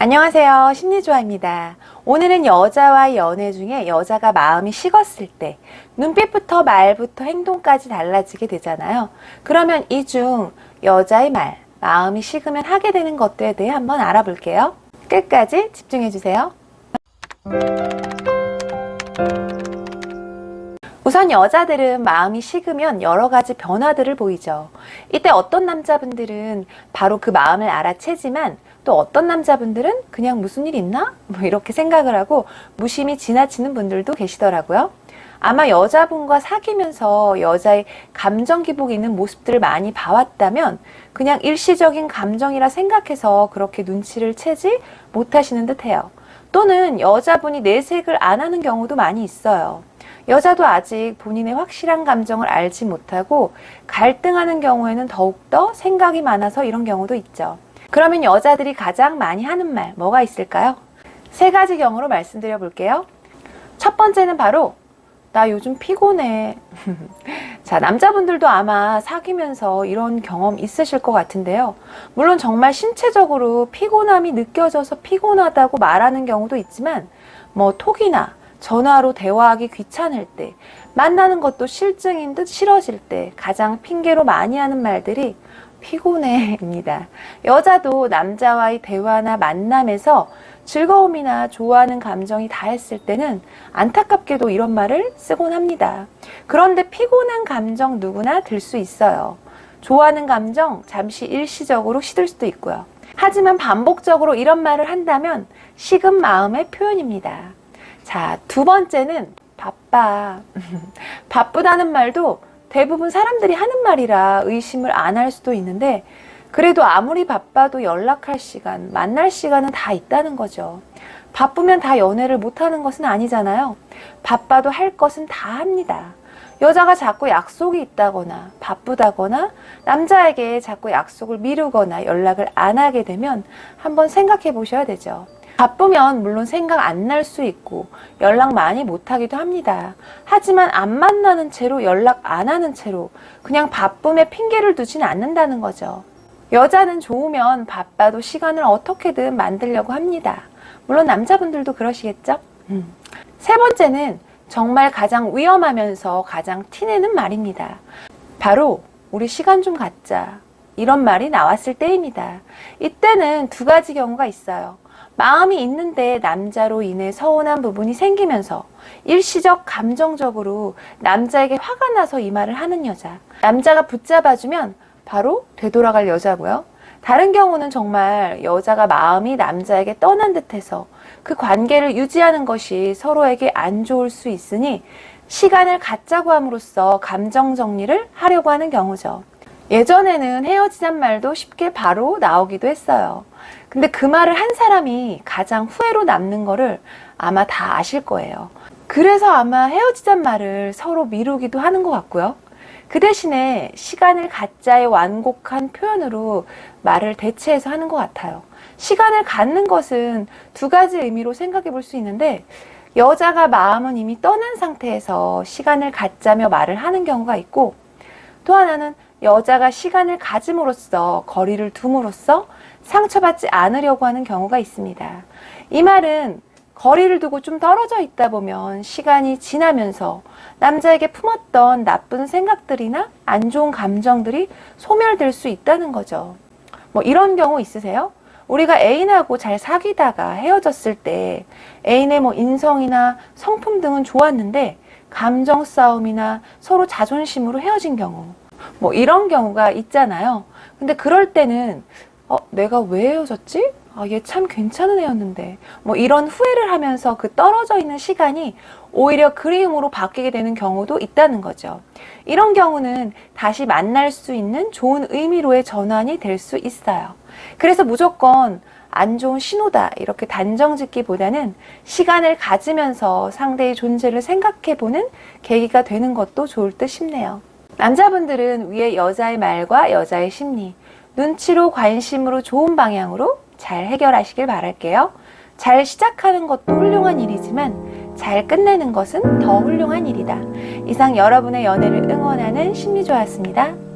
안녕하세요. 심리조아입니다. 오늘은 여자와의 연애 중에 여자가 마음이 식었을 때 눈빛부터 말부터 행동까지 달라지게 되잖아요. 그러면 이 중 여자의 말, 마음이 식으면 하게 되는 것들에 대해 한번 알아볼게요. 끝까지 집중해 주세요. 우선 여자들은 마음이 식으면 여러 가지 변화들을 보이죠. 이때 어떤 남자분들은 바로 그 마음을 알아채지만 또 어떤 남자분들은 그냥 무슨 일 있나? 뭐 이렇게 생각을 하고 무심히 지나치는 분들도 계시더라고요. 아마 여자분과 사귀면서 여자의 감정 기복이 있는 모습들을 많이 봐왔다면 그냥 일시적인 감정이라 생각해서 그렇게 눈치를 채지 못하시는 듯 해요. 또는 여자분이 내색을 안 하는 경우도 많이 있어요. 여자도 아직 본인의 확실한 감정을 알지 못하고 갈등하는 경우에는 더욱더 생각이 많아서 이런 경우도 있죠. 그러면 여자들이 가장 많이 하는 말 뭐가 있을까요? 세 가지 경우로 말씀드려 볼게요. 첫 번째는 바로 나 요즘 피곤해. 자, 남자분들도 아마 사귀면서 이런 경험 있으실 것 같은데요. 물론 정말 신체적으로 피곤함이 느껴져서 피곤하다고 말하는 경우도 있지만, 뭐 톡이나 전화로 대화하기 귀찮을 때, 만나는 것도 실증인 듯 싫어질 때 가장 핑계로 많이 하는 말들이 피곤해입니다. 여자도 남자와의 대화나 만남에서 즐거움이나 좋아하는 감정이 다했을 때는 안타깝게도 이런 말을 쓰곤 합니다. 그런데 피곤한 감정 누구나 들 수 있어요. 좋아하는 감정 잠시 일시적으로 시들 수도 있고요. 하지만 반복적으로 이런 말을 한다면 식은 마음의 표현입니다. 자, 두 번째는 바빠. 바쁘다는 말도 대부분 사람들이 하는 말이라 의심을 안 할 수도 있는데 그래도 아무리 바빠도 연락할 시간, 만날 시간은 다 있다는 거죠. 바쁘면 다 연애를 못 하는 것은 아니잖아요. 바빠도 할 것은 다 합니다. 여자가 자꾸 약속이 있다거나 바쁘다거나 남자에게 자꾸 약속을 미루거나 연락을 안 하게 되면 한번 생각해 보셔야 되죠. 바쁘면 물론 생각 안 날 수 있고 연락 많이 못 하기도 합니다. 하지만 안 만나는 채로 연락 안 하는 채로 그냥 바쁨에 핑계를 두지는 않는다는 거죠. 여자는 좋으면 바빠도 시간을 어떻게든 만들려고 합니다. 물론 남자분들도 그러시겠죠? 음. 세 번째는 정말 가장 위험하면서 가장 티내는 말입니다. 바로 우리 시간 좀 갖자. 이런 말이 나왔을 때입니다. 이때는 두 가지 경우가 있어요. 마음이 있는데 남자로 인해 서운한 부분이 생기면서 일시적 감정적으로 남자에게 화가 나서 이 말을 하는 여자. 남자가 붙잡아주면 바로 되돌아갈 여자고요. 다른 경우는 정말 여자가 마음이 남자에게 떠난 듯해서 그 관계를 유지하는 것이 서로에게 안 좋을 수 있으니 시간을 갖자고 함으로써 감정 정리를 하려고 하는 경우죠. 예전에는 헤어지잔 말도 쉽게 바로 나오기도 했어요. 근데 그 말을 한 사람이 가장 후회로 남는 거를 아마 다 아실 거예요. 그래서 아마 헤어지잔 말을 서로 미루기도 하는 것 같고요. 그 대신에 시간을 갖자의 완곡한 표현으로 말을 대체해서 하는 것 같아요. 시간을 갖는 것은 두 가지 의미로 생각해 볼 수 있는데 여자가 마음은 이미 떠난 상태에서 시간을 갖자며 말을 하는 경우가 있고 또 하나는 여자가 시간을 가짐으로써 거리를 둠으로써 상처받지 않으려고 하는 경우가 있습니다. 이 말은 거리를 두고 좀 떨어져 있다 보면 시간이 지나면서 남자에게 품었던 나쁜 생각들이나 안 좋은 감정들이 소멸될 수 있다는 거죠. 뭐 이런 경우 있으세요? 우리가 애인하고 잘 사귀다가 헤어졌을 때 애인의 뭐 인성이나 성품 등은 좋았는데 감정 싸움이나 서로 자존심으로 헤어진 경우 뭐 이런 경우가 있잖아요. 근데 그럴 때는 어, 내가 왜 헤어졌지? 아, 얘 참 괜찮은 애였는데. 뭐 이런 후회를 하면서 그 떨어져 있는 시간이 오히려 그리움으로 바뀌게 되는 경우도 있다는 거죠. 이런 경우는 다시 만날 수 있는 좋은 의미로의 전환이 될 수 있어요. 그래서 무조건 안 좋은 신호다 이렇게 단정 짓기보다는 시간을 가지면서 상대의 존재를 생각해 보는 계기가 되는 것도 좋을 듯 싶네요. 남자분들은 위에 여자의 말과 여자의 심리, 눈치로 관심으로 좋은 방향으로 잘 해결하시길 바랄게요. 잘 시작하는 것도 훌륭한 일이지만 잘 끝내는 것은 더 훌륭한 일이다. 이상 여러분의 연애를 응원하는 심리조였습니다.